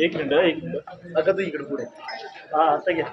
एक मिनिट एक मिनिट. अगं तू इकडे पुढे. हा आता घ्या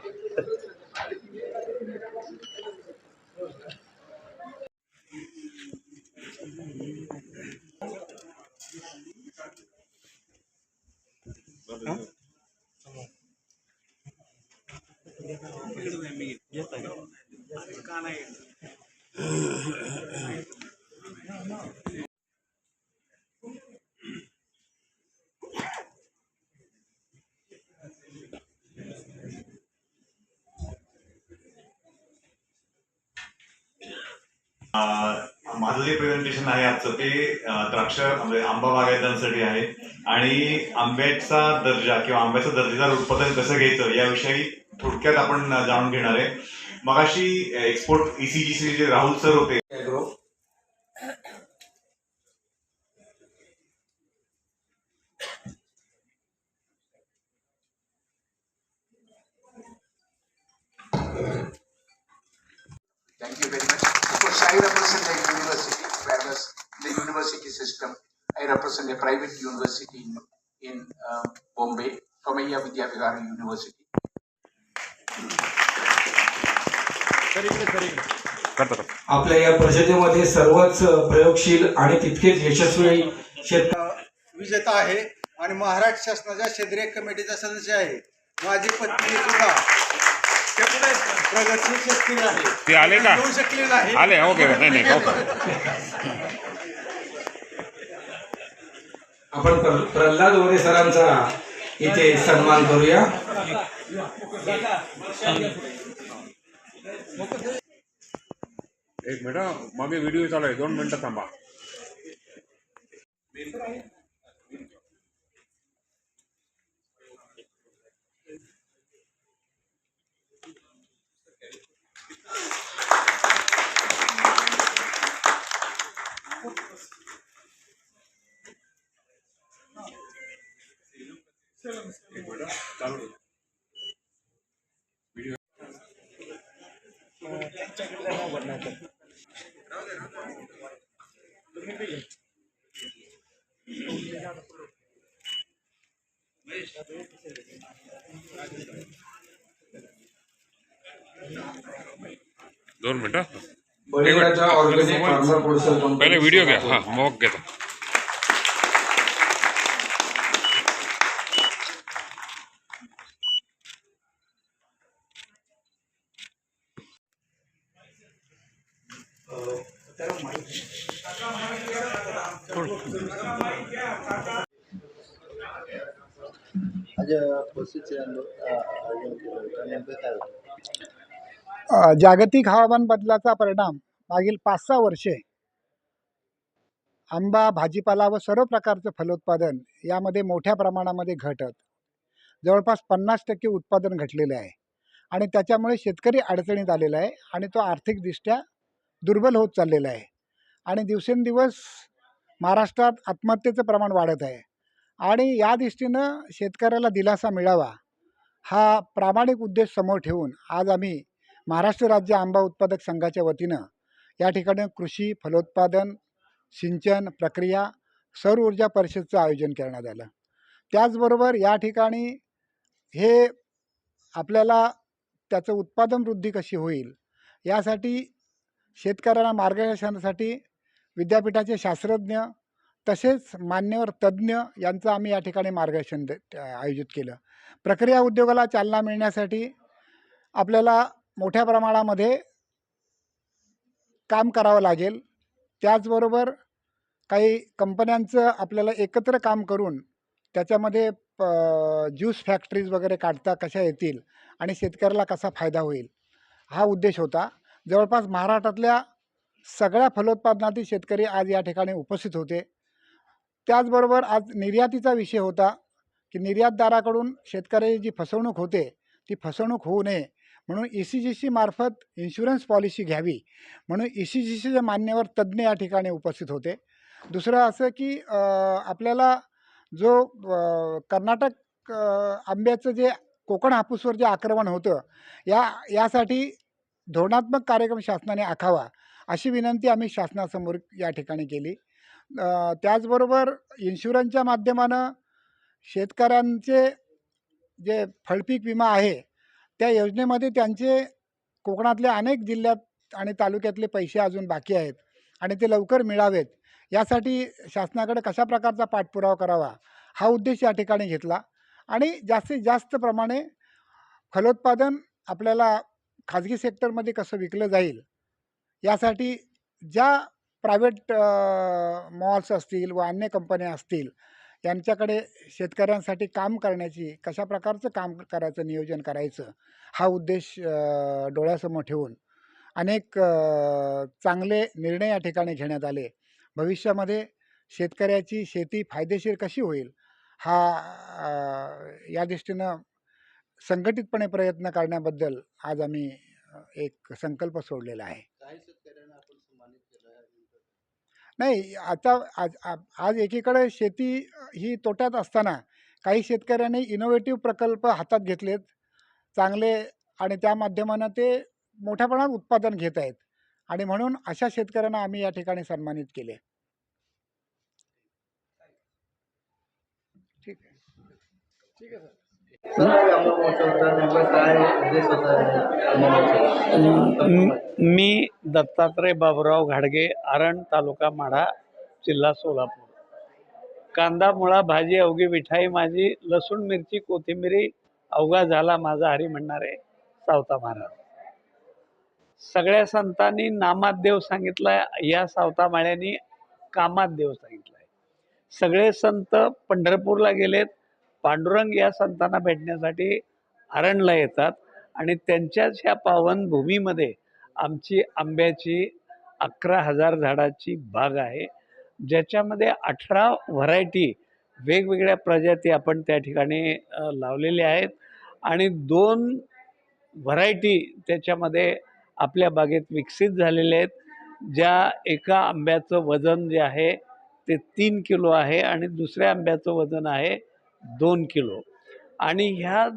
माझं जे प्रेझेंटेशन आहे आजचं. ते द्राक्ष म्हणजे आंबा बागायतांसाठी आहे. आणि आंब्याचा दर्जा किंवा आंब्याचं दर्जेदार उत्पादन कसं घ्यायचं याविषयी थोडक्यात आपण जाणून घेणार आहे. मगाशी एक्सपोर्ट ईसीजीसी जे राहुल सर होते represent a university, whereas the university system, I represent a private university in, in uh, Bombay, Somaiya Vidyavihara University. आपल्या या परिषदेमध्ये सर्वच प्रयोगशील आणि तितकेच यशस्वी शेत विजेता आहे आणि महाराष्ट्र शासनाच्या सेंद्रिय कमिटीचा सदस्य आहे माझी पत्नी सुद्धा प्रगतशील शेतकरी आहे ते आले का? येऊ शकले नाही. आले ओके नाही नाही ओके. आपण प्र- प्रल्हाद वरे सरांचा इथे सन्मान करूया. एक मिनिट मागे व्हिडिओ चालू आहे. दोन मिनिटं थांबा. एक मिनिट चालू ठेव. दोन मिनिटं Baliraja organic farmer producer company पहिले व्हिडिओ घ्या हा मग घेतो आज पशुचे आयोजन केलं होतं नेमकं काय होतं अ, जागतिक हवामान बदलाचा परिणाम मागील पाच सहा वर्षे आंबा भाजीपाला व सर्व प्रकारचं फलोत्पादन यामध्ये मोठ्या प्रमाणामध्ये घटत जवळपास पन्नास टक्के उत्पादन घटलेले आहे आणि त्याच्यामुळे शेतकरी अडचणीत आलेला आहे आणि तो आर्थिकदृष्ट्या दुर्बल होत चाललेला आहे आणि दिवसेंदिवस महाराष्ट्रात आत्महत्येचं प्रमाण वाढत आहे आणि या दृष्टीनं शेतकऱ्याला दिलासा मिळावा हा प्रामाणिक उद्देश समोर ठेवून आज आम्ही महाराष्ट्र राज्य आंबा उत्पादक संघाच्या वतीनं या ठिकाणी कृषी फलोत्पादन सिंचन प्रक्रिया सौर ऊर्जा परिषदचं आयोजन करण्यात आलं. त्याचबरोबर या ठिकाणी हे आपल्याला त्याचं उत्पादन वृद्धी कशी होईल यासाठी शेतकऱ्यांना मार्गदर्शनासाठी विद्यापीठाचे शास्त्रज्ञ तसेच मान्यवर तज्ज्ञ यांचं आम्ही या ठिकाणी मार्गदर्शन दे आयोजित केलं. प्रक्रिया उद्योगाला चालना मिळण्यासाठी आपल्याला मोठ्या प्रमाणामध्ये काम करावं लागेल. त्याचबरोबर काही कंपन्यांचं आपल्याला एकत्र काम करून त्याच्यामध्ये प ज्यूस फॅक्टरीज वगैरे काढता कशा येतील आणि शेतकऱ्याला कसा फायदा होईल हा उद्देश होता. जवळपास महाराष्ट्रातल्या सगळ्या फलोत्पादनातील शेतकरी आज या ठिकाणी उपस्थित होते. त्याचबरोबर आज निर्यातीचा विषय होता की निर्यातदाराकडून शेतकऱ्याची जी फसवणूक होते ती फसवणूक होऊ नये. म्हणून ई सी जी सी मार्फत इन्शुरन्स पॉलिसी घ्यावी. म्हणून ई सी जी सीच्या मान्यवर तज्ज्ञ या ठिकाणी उपस्थित होते. दुसरं असं की आपल्याला जो कर्नाटक आंब्याचं जे कोकण हापूसवर जे आक्रमण होतं या यासाठी धोरणात्मक कार्यक्रम शासनाने आखावा अशी विनंती आम्ही शासनासमोर या ठिकाणी केली. त्याचबरोबर इन्शुरन्सच्या माध्यमानं शेतकऱ्यांचे जे फळपीक विमा आहे त्या योजनेमध्ये त्यांचे कोकणातल्या अनेक जिल्ह्यात आणि तालुक्यातले पैसे अजून बाकी आहेत आणि ते लवकर मिळावेत. यासाठी शासनाकडे कशा प्रकारचा पाठपुरावा करावा हा उद्देश या ठिकाणी घेतला. आणि जास्तीत जास्त प्रमाणे फलोत्पादन आपल्याला खाजगी सेक्टरमध्ये कसं विकलं जाईल यासाठी ज्या प्रायव्हेट मॉल्स असतील व अन्य कंपन्या असतील यांच्याकडे शेतकऱ्यांसाठी काम करण्याची कशा प्रकारचं काम करायचं नियोजन करायचं हा उद्देश डोळ्यासमोर ठेवून अनेक चांगले निर्णय या ठिकाणी घेण्यात आले. भविष्यामध्ये शेतकऱ्याची शेती फायदेशीर कशी होईल हा या दृष्टीनं संघटितपणे प्रयत्न करण्याबद्दल आज आम्ही एक संकल्प सोडलेला आहे काही शेतकऱ्यांना आपण सन्मानित केलं आहे नाही आता आज आ- आज एकीकडे शेती ही तोट्यात असताना काही शेतकऱ्यांनी इनोव्हेटिव्ह प्रकल्प हातात घेतलेत चांगले आणि त्या माध्यमानं ते मोठ्या प्रमाणात उत्पादन घेत आहेत. आणि म्हणून अशा शेतकऱ्यांना आम्ही या ठिकाणी सन्मानित केले. ठीक आहे. ठीक आहे सर. मी दत्तात्रय बाबुराव घाडगे आरण तालुका माढा जिल्हा सोलापूर. कांदा मुळा भाजी अवघी मिठाई माझी लसूण मिरची कोथिंबिरी अवघा झाला माझा हरी म्हणणारे सावता महाराज. सगळ्या संतांनी नामात देव सांगितलाय या सावता माळ्यांनी कामात देव सांगितलाय. सगळे संत पंढरपूरला गेलेत पांडुरंग या संतांना भेटण्यासाठी आरणला येतात आणि त्यांच्याच ह्या पावन भूमीमध्ये आमची आंब्याची अकरा हजार झाडाची बाग आहे. ज्याच्यामध्ये अठरा व्हरायटी वेगवेगळ्या प्रजाती आपण त्या ठिकाणी लावलेल्या आहेत आणि दोन व्हरायटी त्याच्यामध्ये आपल्या बागेत विकसित झालेल्या आहेत. ज्या एका आंब्याचं वजन जे आहे ते तीन किलो आहे आणि दुसऱ्या आंब्याचं वजन आहे दोन किलो. आणि ह्या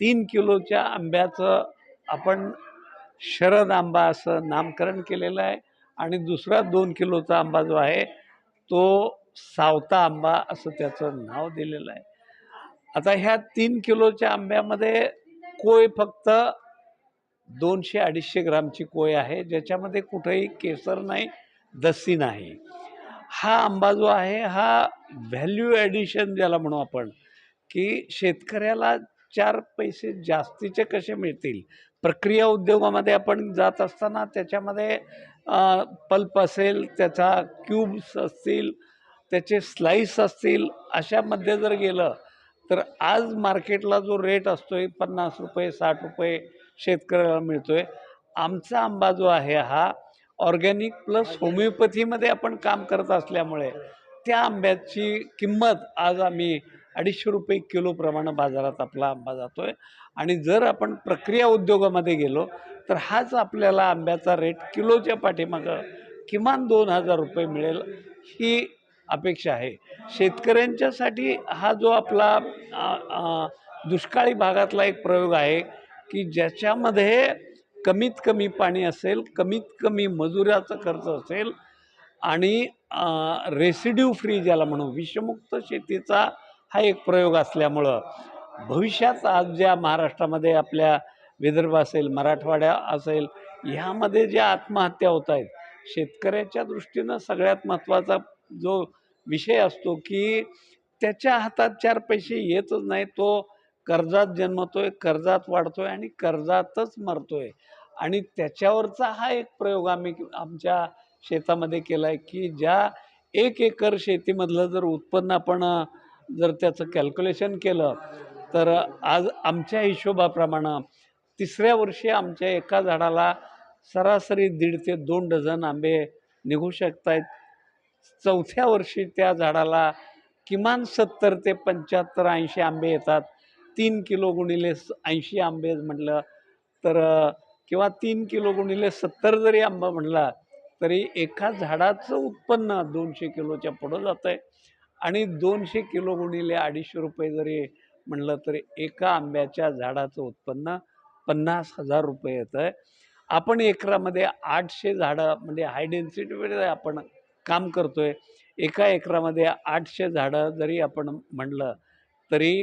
तीन किलोच्या आंब्याचं आपण शरद आंबा असं नामकरण केलेलं आहे. आणि दुसरा दोन किलोचा आंबा जो आहे तो सावता आंबा असं त्याचं नाव दिलेलं आहे. आता ह्या तीन किलोच्या आंब्यामध्ये कोय फक्त दोनशे अडीचशे ग्रामची कोय आहे ज्याच्यामध्ये कुठेही केसर नाही दस्सी नाही. हा आंबा जो आहे हा व्हॅल्यू ॲडिशन ज्याला म्हणू आपण की शेतकऱ्याला चार पैसे जास्तीचे कसे मिळतील? प्रक्रिया उद्योगामध्ये आपण जात असताना त्याच्यामध्ये पल्प असेल त्याचा क्यूब्स असतील त्याचे स्लाईस असतील अशामध्ये जर गेलं तर आज मार्केटला जो रेट असतो आहे पन्नास रुपये साठ रुपये शेतकऱ्याला मिळतो आहे आमचा आंबा जो आहे हा ऑर्गॅनिक प्लस होमिओपॅथीमध्ये आपण काम करत असल्यामुळे त्या आंब्याची किंमत आज आम्ही अडीचशे रुपये किलोप्रमाणे बाजारात आपला आंबा जातो आहे आणि जर आपण प्रक्रिया उद्योगामध्ये गेलो तर हाच आपल्याला आंब्याचा रेट किलोच्या पाठीमागं किमान दोन हजार रुपये मिळेल ही अपेक्षा आहे. शेतकऱ्यांच्यासाठी हा जो आपला दुष्काळी भागातला एक प्रयोग आहे की ज्याच्यामध्ये कमीत कमी पाणी असेल कमीत कमी मजुराचा खर्च असेल आणि रेसिड्यू फ्री ज्याला म्हणू विषमुक्त शेतीचा हा एक प्रयोग असल्यामुळं भविष्यात आज ज्या महाराष्ट्रामध्ये आपल्या विदर्भ असेल मराठवाड्या असेल ह्यामध्ये ज्या आत्महत्या होत आहेत शेतकऱ्याच्या दृष्टीनं सगळ्यात महत्त्वाचा जो विषय असतो की त्याच्या हातात चार पैसे येतच नाही तो कर्जात जन्मतोय कर्जात वाढतोय आणि कर्जातच मरतोय. आणि त्याच्यावरचा हा एक प्रयोग आम्ही आमच्या शेतामध्ये केला आहे की ज्या एक एकर शेतीमधलं जर उत्पन्न आपण जर त्याचं कॅल्क्युलेशन केलं तर आज आमच्या हिशोबाप्रमाणे तिसऱ्या वर्षी आमच्या एका झाडाला सरासरी दीड ते दोन डझन आंबे निघू शकत आहेत चौथ्या वर्षी त्या झाडाला किमान सत्तर ते पंच्याहत्तर ऐंशी आंबे येतात. तीन किलो गुणिले ऐंशी आंबे म्हटलं तर किंवा तीन किलो गुणिले सत्तर जरी आंबा म्हटला तरी एका झाडाचं उत्पन्न दोनशे किलोच्या पुढं जातं आहे आणि दोनशे किलो गुणिले अडीचशे रुपये जरी म्हणलं तरी एका आंब्याच्या झाडाचं उत्पन्न पन्नास हजार रुपये येतं आहे आपण एकरामध्ये आठशे झाडं म्हणजे हाय डेन्सिटीमध्ये आपण काम करतो आहे एका एकरामध्ये आठशे झाडं जरी आपण म्हणलं तरी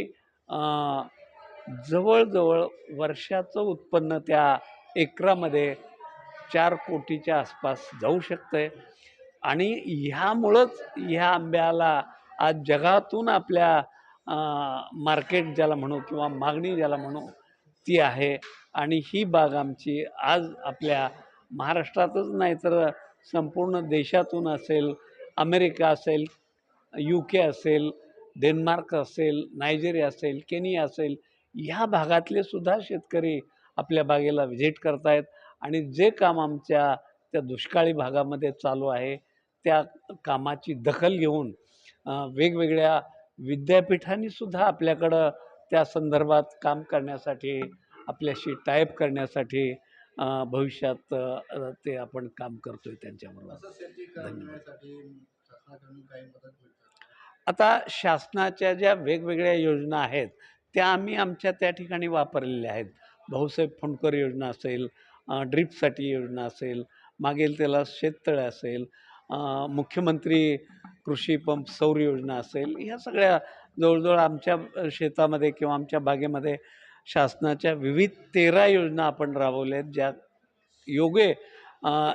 जवळजवळ वर्षाचं उत्पन्न त्या एकरामध्ये चार कोटीच्या आसपास जाऊ शकतं आहे आणि ह्यामुळंच ह्या आंब्याला आज जगातून आपल्या मार्केट ज्याला म्हणू किंवा मागणी ज्याला म्हणू ती आहे. आणि ही बाग आमची आज आपल्या महाराष्ट्रातच नाही तर संपूर्ण देशातून असेल अमेरिका असेल यू के असेल डेन्मार्क असेल नायजेरिया असेल केनिया असेल ह्या भागातले सुद्धा शेतकरी आपल्या बागेला व्हिजिट करतायत. आणि जे काम आमच्या त्या दुष्काळी भागामध्ये चालू आहे त्या कामाची दखल घेऊन वेगवेगळ्या विद्यापीठांनी सुद्धा आपल्याकडं त्या संदर्भात काम करण्यासाठी आपल्याशी टाईप करण्यासाठी भविष्यात ते आपण काम करतोय त्यांच्याबरोबर. मिळते आता शासनाच्या ज्या वेगवेगळ्या योजना आहेत त्या आम्ही आमच्या त्या ठिकाणी वापरलेल्या आहेत. भाऊसाहेब फुंडकर योजना असेल ड्रीपसाठी योजना असेल मागेल त्याला शेततळे असेल मुख्यमंत्री कृषी पंप सौर योजना असेल ह्या सगळ्या जवळजवळ आमच्या शेतामध्ये किंवा आमच्या बागेमध्ये शासनाच्या विविध तेरा योजना आपण राबवल्या आहेत ज्या योगे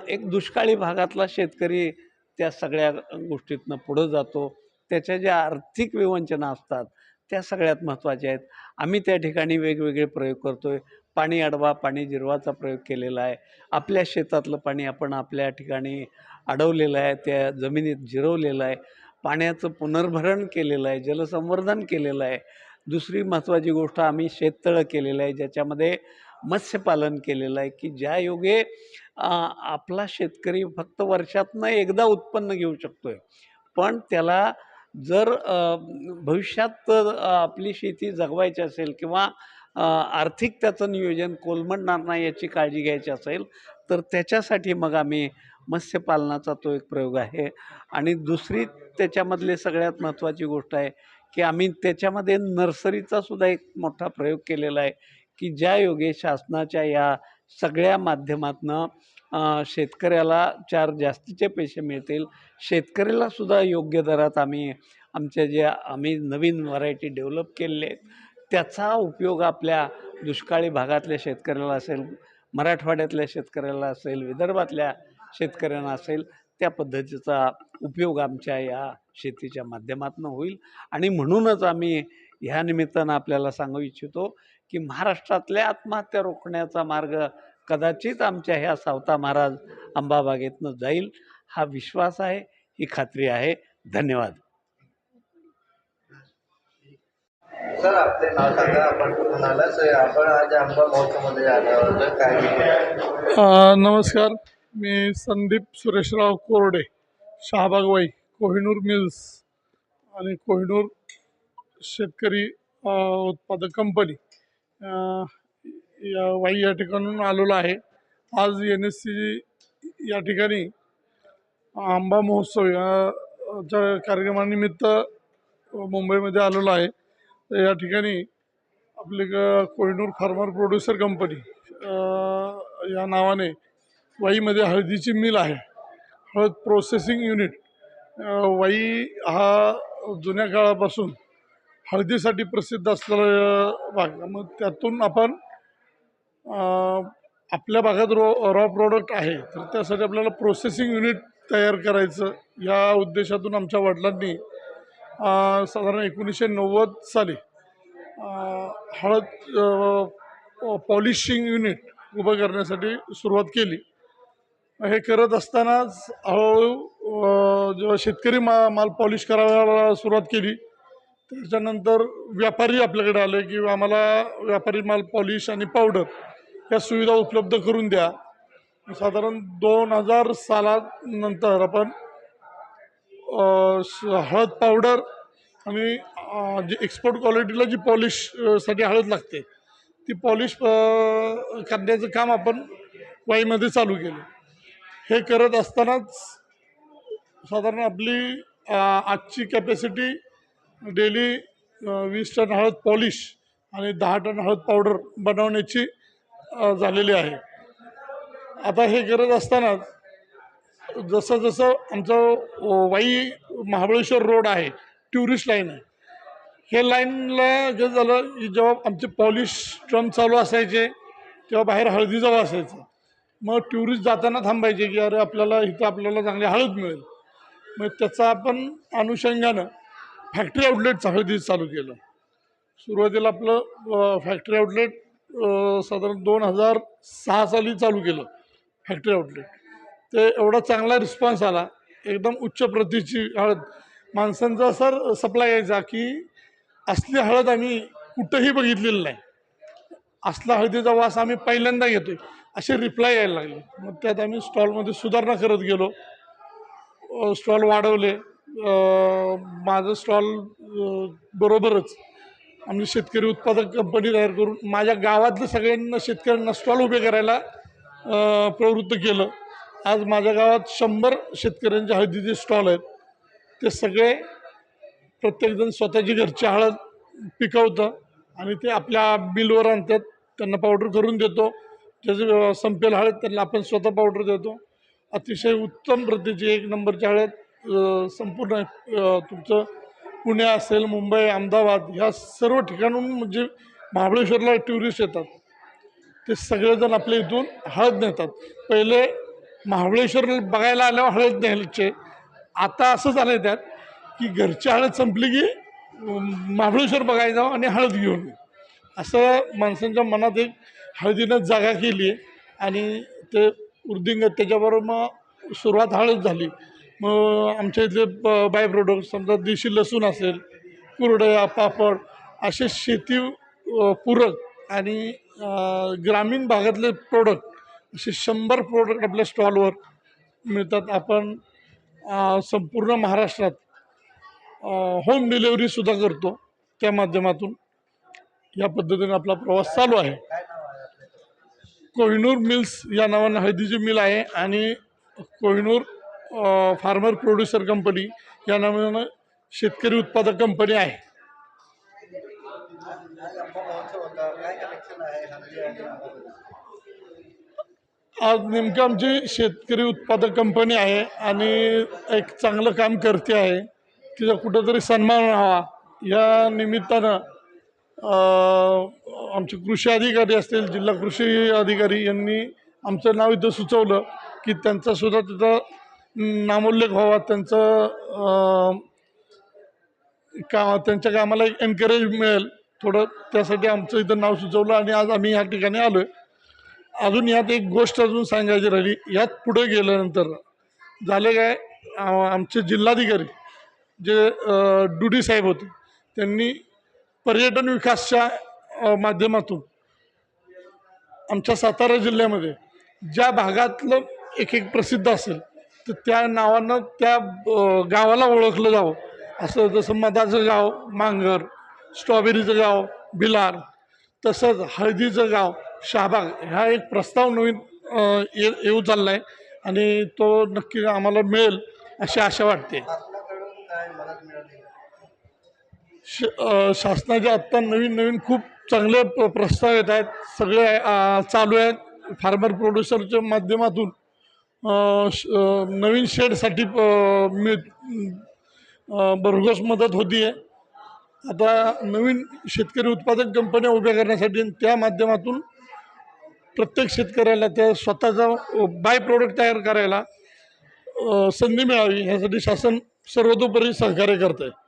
एक दुष्काळी भागातला शेतकरी त्या सगळ्या गोष्टीतनं पुढं जातो. त्याच्या ज्या आर्थिक विवंचना असतात त्या सगळ्यात महत्त्वाच्या आहेत. आम्ही त्या ठिकाणी वेगवेगळे प्रयोग करतो आहे पाणी अडवा पाणी जिरवाचा प्रयोग केलेला आहे. आपल्या शेतातलं पाणी आपण आपल्या ठिकाणी अडवलेलं आहे त्या जमिनीत जिरवलेलं आहे. पाण्याचं पुनर्भरण केलेलं आहे जलसंवर्धन केलेलं आहे. दुसरी महत्त्वाची गोष्ट आम्ही शेततळं केलेलं आहे ज्याच्यामध्ये मत्स्यपालन केलेलं आहे की ज्या योगे आपला शेतकरी फक्त वर्षातनं एकदा उत्पन्न घेऊ शकतो आहे पण त्याला जर भविष्यात आपली शेती जगवायची असेल किंवा आर्थिक त्याचं नियोजन कोलमडणार नाही याची काळजी घ्यायची असेल तर त्याच्यासाठी मग आम्ही मत्स्यपालनाचा तो एक प्रयोग आहे. आणि दुसरी त्याच्यामधले सगळ्यात महत्त्वाची गोष्ट आहे की आम्ही त्याच्यामध्ये नर्सरीचा सुद्धा एक मोठा प्रयोग केलेला आहे की ज्या योगे शासनाच्या या सगळ्या माध्यमातनं शेतकऱ्याला चार जास्तीचे पैसे मिळतील. शेतकऱ्याला सुद्धा योग्य दरात आम्ही आमच्या ज्या आम्ही नवीन व्हरायटी डेव्हलप केलेले आहेत. त्याचा उपयोग आपल्या दुष्काळी भागातल्या शेतकऱ्याला असेल मराठवाड्यातल्या शेतकऱ्याला असेल विदर्भातल्या शेतकऱ्यांना असेल त्या पद्धतीचा उपयोग आमच्या या शेतीच्या माध्यमातून होईल. आणि म्हणूनच आम्ही ह्या निमित्तानं आपल्याला सांगू इच्छितो की महाराष्ट्रातल्या आत्महत्या रोखण्याचा मार्ग कदाचित आमच्या ह्या सावता महाराज अंबाबागेतनं जाईल हा विश्वास आहे ही खात्री आहे. धन्यवाद. सर आपले नाव सांगा. आपण कुठून आपण आज आंबा महोत्सवमध्ये आलो काय अ, नमस्कार. मी संदीप सुरेशराव कोरडे शहाबागवाई कोहिनूर मिल्स आणि कोहिनूर शेतकरी अ, उत्पादक कंपनी. अ, या वाई या ठिकाणून आलेलो आहे. आज एन एस सी या ठिकाणी आंबा महोत्सव या च्या कार्यक्रमानिमित्त मुंबईमध्ये आलेलो आहे. तर या ठिकाणी आपली ग कोहिनूर फार्मर प्रोड्युसर कंपनी या नावाने वाईमध्ये हळदीची मिल आहे. हळद प्रोसेसिंग युनिट वाई हा जुन्या काळापासून हळदीसाठी प्रसिद्ध असलेला भाग. मग त्यातून आपण आपल्या भागात रो रॉ प्रॉडक्ट आहे. तर त्यासाठी आपल्याला प्रोसेसिंग युनिट तयार करायचं या उद्देशातून आमच्या वडिलांनी साधारण एकोणीसशे नव्वद साली हळद पॉलिशिंग युनिट उभं करण्यासाठी सुरुवात केली. हे करत असतानाच हळूहळू जेव्हा शेतकरी मा माल पॉलिश करायला सुरुवात केली त्याच्यानंतर व्यापारी आपल्याकडे आले की आम्हाला व्यापारी माल पॉलिश आणि पावडर ह्या सुविधा उपलब्ध करून द्या. साधारण दोन हजार सालानंतर आपण हळद पावडर आणि जी एक्सपोर्ट क्वालिटीला जी पॉलिशसाठी हळद लागते ती पॉलिश करण्याचं काम आपण वाईमध्ये चालू केलं. हे करत असतानाच साधारण आपली आजची कॅपॅसिटी डेली वीस टन हळद पॉलिश आणि दहा टन हळद पावडर बनवण्याची झालेली आहे. आता हे करत असतानाच जसं जसं आमचं वाई महाबळेश्वर रोड आहे टुरिस्ट लाईन आहे हे लाईनला जे झालं की जेव्हा आमचे पॉलिश ट्रम चालू असायचे तेव्हा बाहेर हळदी असायचं. मग टुरिस्ट जाताना थांबायचे की अरे आपल्याला इथं आपल्याला चांगली हळद मिळेल. मग त्याचा आपण अनुषंगानं फॅक्टरी आउटलेट हळदी चालू केलं. सुरुवातीला आपलं फॅक्टरी आउटलेट साधारण दोन हजार सहा साली चालू केलं फॅक्टरी आउटलेट ते एवढा चांगला रिस्पॉन्स आला. एकदम उच्च प्रतीची हळद. माणसांचा सर सप्लाय यायचा की असली हळद आम्ही कुठंही बघितलेली नाही. असला हळदीचा वास आम्ही पहिल्यांदा घेतो आहे असे रिप्लाय यायला लागले. मग त्यात आम्ही स्टॉलमध्ये सुधारणा करत गेलो. स्टॉल वाढवले. माझं स्टॉल बरोबरच आम्ही शेतकरी उत्पादक कंपनी तयार करून माझ्या गावातल्या सगळ्यांना शेतकऱ्यांना स्टॉल उभे करायला प्रवृत्त केलं. आज माझ्या गावात शंभर शेतकऱ्यांच्या हळदीचे स्टॉल आहेत. ते सगळे प्रत्येकजण स्वतःची घरची हळद पिकवतं आणि ते आपल्या बिलवर आणतात. त्यांना पावडर करून देतो. ज्याचं संपेल हळद त्यांना आपण स्वतः पावडर देतो. अतिशय उत्तम प्रतीची एक नंबरची हळद संपूर्ण तुमचं पुणे असेल मुंबई अहमदाबाद ह्या सर्व ठिकाणून म्हणजे महाबळेश्वरला टुरिस्ट येतात. ते सगळेजण आपल्या इथून हळद नेतात. पहिले महाबळेश्वर बघायला आल्यावर हळद न्यायचे. आता असं झालं आहे त्यात की घरची हळद संपली की महाबळेश्वर बघायला जाऊ आणि हळद घेऊन असं माणसांच्या मनात एक हळदीनं जागा केली आहे आणि ते उर्दिंग त्याच्याबरोबर मग सुरुवात हळद झाली. मग आमच्या इथले बाय प्रोडक्ट समजा देशी लसूण असेल कुरडया पापड असे शेती पूरक आणि ग्रामीण भागातले प्रोडक्ट असे शंभर प्रोडक्ट आपल्या स्टॉलवर मिळतात. आपण संपूर्ण महाराष्ट्रात होम डिलेवरीसुद्धा करतो त्या माध्यमातून. या पद्धतीने आपला प्रवास चालू आहे. कोहिनूर मिल्स या नावानं हळदीची मिल आहे आणि कोहिनूर फार्मर प्रोड्युसर कंपनी या नावानं शेतकरी उत्पादक कंपनी आहे आज आंबा महोत्सव होता काय कलेक्शन आहे हल्दी आणि आंबा आज नेमकं आमची शेतकरी उत्पादक कंपनी आहे आणि एक चांगलं काम करते आहे. तिचा कुठंतरी सन्मान व्हावा. या निमित्तानं आमचे कृषी अधिकारी असतील जिल्हा कृषी अधिकारी यांनी आमचं नाव इथं सुचवलं की त्यांचासुद्धा तिथं नामोल्लेख व्हावा. त्यांचं का त्यांच्या कामाला एक एनकरेज मिळेल. थोडं त्यासाठी आमचं इथं नाव सुचवलं आणि आज आम्ही ह्या ठिकाणी आलो आहे अजून यात एक गोष्ट अजून सांगायची राहिली. यात पुढे गेल्यानंतर झाले काय आमचे जिल्हाधिकारी जे डुडी साहेब होते त्यांनी पर्यटन विकासच्या माध्यमातून आमच्या सातारा जिल्ह्यामध्ये ज्या भागातलं एक एक प्रसिद्ध असेल तर त्या नावानं त्या गावाला ओळखलं जावं. असं जसं मधाचं गाव मांगर स्ट्रॉबेरीचं गाव बिलार तसंच हळदीचं गाव शहाबाग. हा एक प्रस्ताव नवीन येऊ चालला आहे आणि तो नक्की आम्हाला मिळेल अशी आशा वाटते. श शासनाचे आत्ता नवीन नवीन खूप चांगले प प्रस्ताव येत आहेत. सगळे चालू आहेत. फार्मर प्रोड्युसरच्या माध्यमातून नवीन शेडसाठी मिळ भरघोस मदत होती आहे आता नवीन शेतकरी उत्पादक कंपन्या उभ्या करण्यासाठी त्या माध्यमातून प्रत्येक शेतकऱ्याला त्या स्वतःचा बाय प्रोडक्ट तयार करायला संधी मिळावी ह्यासाठी शासन सर्वतोपरी सहकार्य करत आहे